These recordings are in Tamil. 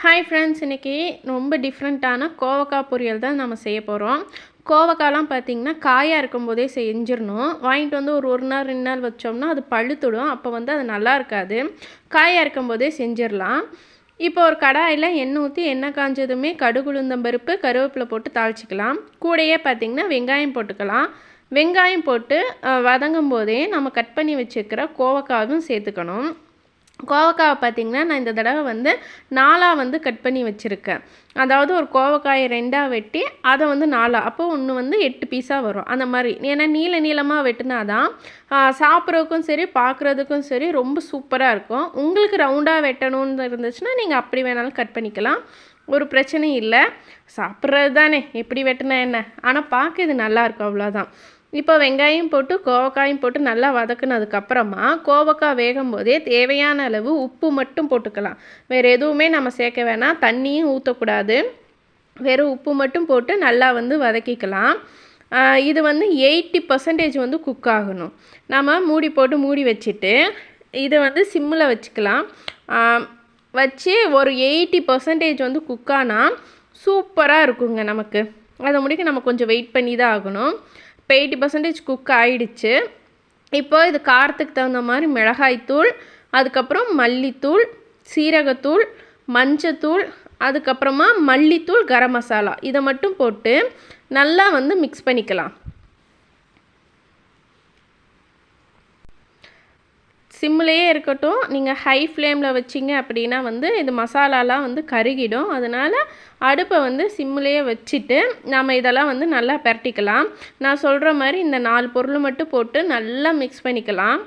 ஹாய் ஃப்ரெண்ட்ஸ் இன்றைக்கி ரொம்ப டிஃப்ரெண்ட்டான கோவக்காய் பொரியல் தான் நம்ம செய்ய போகிறோம் கோவக்காயெலாம் பார்த்திங்கன்னா காயாக இருக்கும்போதே செஞ்சிடணும். வாங்கிட்டு வந்து ஒரு ஒரு நாள் ரெண்டு நாள் வச்சோம்னா அது பழுத்துடும். அப்போ வந்து அது நல்லா இருக்காது. காயாக இருக்கும்போதே செஞ்சிடலாம். இப்போ ஒரு கடாயில் எண்ணெய் ஊற்றி எண்ணெய் காஞ்சதுமே கடுகுளுந்தம் பருப்பு கருவேப்பிலை போட்டு தாளிச்சிக்கலாம். கூடையே பார்த்திங்கன்னா வெங்காயம் போட்டுக்கலாம். வெங்காயம் போட்டு வதங்கும் போதே நம்ம கட் பண்ணி வச்சுருக்கிற கோவக்காயும் சேர்த்துக்கணும். கோவக்காவை பார்த்திங்கன்னா நான் இந்த தடவை வந்து நாலாக வந்து கட் பண்ணி வச்சுருக்கேன். அதாவது ஒரு கோவக்காயை ரெண்டாக வெட்டி அதை வந்து நாலாக அப்போ ஒன்று வந்து எட்டு பீஸாக வரும். அந்த மாதிரி. ஏன்னா நீள நீளமாக வெட்டினா தான் சாப்பிட்றதுக்கும் சரி பார்க்குறதுக்கும் சரி ரொம்ப சூப்பராக இருக்கும். உங்களுக்கு ரவுண்டாக வெட்டணும்னு இருந்துச்சுன்னா நீங்கள் அப்படி வேணாலும் கட் பண்ணிக்கலாம். ஒரு பிரச்சனையும் இல்லை. சாப்பிட்றது தானே. எப்படி வெட்டினா என்ன? ஆனால் பார்க்க இது நல்லாயிருக்கும் அவ்வளோதான் இப்போ வெங்காயம் போட்டு கோவக்காயும் போட்டு நல்லா வதக்குனதுக்கப்புறமா கோவக்காய் வேகும் போதே தேவையான அளவு உப்பு மட்டும் போட்டுக்கலாம். வேறு எதுவுமே நம்ம சேர்க்க வேணாம். தண்ணியும் ஊற்றக்கூடாது வெறும் உப்பு மட்டும் போட்டு நல்லா வந்து வதக்கிக்கலாம். இது வந்து எயிட்டி பர்சன்டேஜ் வந்து குக் ஆகணும். நம்ம மூடி போட்டு மூடி வச்சுட்டு இதை வந்து சிம்மில் வச்சுக்கலாம். வச்சு ஒரு எயிட்டி பர்சன்டேஜ் வந்து குக்கானால் சூப்பராக இருக்குங்க நமக்கு. அதை முடிக்க நம்ம கொஞ்சம் வெயிட் பண்ணி தான் ஆகணும். இப்போ எயிட்டி பர்சன்டேஜ் குக் ஆயிடுச்சு. இப்போ இது காரத்துக்கு தகுந்த மாதிரி மிளகாய்த்தூள் அதுக்கப்புறம் மல்லித்தூள் சீரகத்தூள் மஞ்சத்தூள் அதுக்கப்புறமா மல்லித்தூள் கரம் மசாலா இதை மட்டும் போட்டு நல்லா வந்து மிக்ஸ் பண்ணிக்கலாம். சிம்லேயே இருக்கட்டும். நீங்கள் ஹை ஃப்ளேமில் வச்சிங்க அப்படின்னா வந்து இது மசாலாலாம் வந்து கருகிடும். அதனால் அடுப்பை வந்து சிம்லேயே வச்சுட்டு நம்ம இதெல்லாம் வந்து நல்லா பரட்டிக்கலாம். நான் சொல்கிற மாதிரி இந்த நாலு பொருள் மட்டும் போட்டு நல்லா மிக்ஸ் பண்ணிக்கலாம்.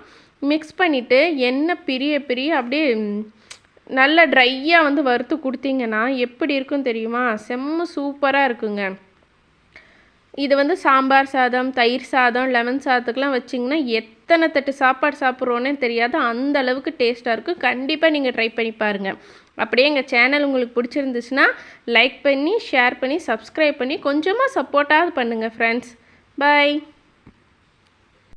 மிக்ஸ் பண்ணிவிட்டு எண்ணெய் பிரிய பிரிய அப்படியே நல்லா ட்ரையாக வந்து வறுத்து கொடுத்தீங்கன்னா எப்படி இருக்கும் தெரியுமா? செம்ம சூப்பராக இருக்குங்க. இது வந்து சாம்பார் சாதம் தயிர் சாதம் லெமன் சாதத்துக்கெலாம் வச்சிங்கன்னா எத்தனை தட்டு சாப்பாடு சாப்பிட்றோன்னே தெரியாது. அந்த அளவுக்கு டேஸ்ட்டாக இருக்கும் கண்டிப்பாக நீங்கள் ட்ரை பண்ணி பாருங்கள் அப்படியே எங்கள் சேனல் உங்களுக்கு பிடிச்சிருந்துச்சுன்னா லைக் பண்ணி ஷேர் பண்ணி சப்ஸ்கிரைப் பண்ணி கொஞ்சமாக சப்போர்ட்டாக பண்ணுங்கள் ஃப்ரெண்ட்ஸ் பாய்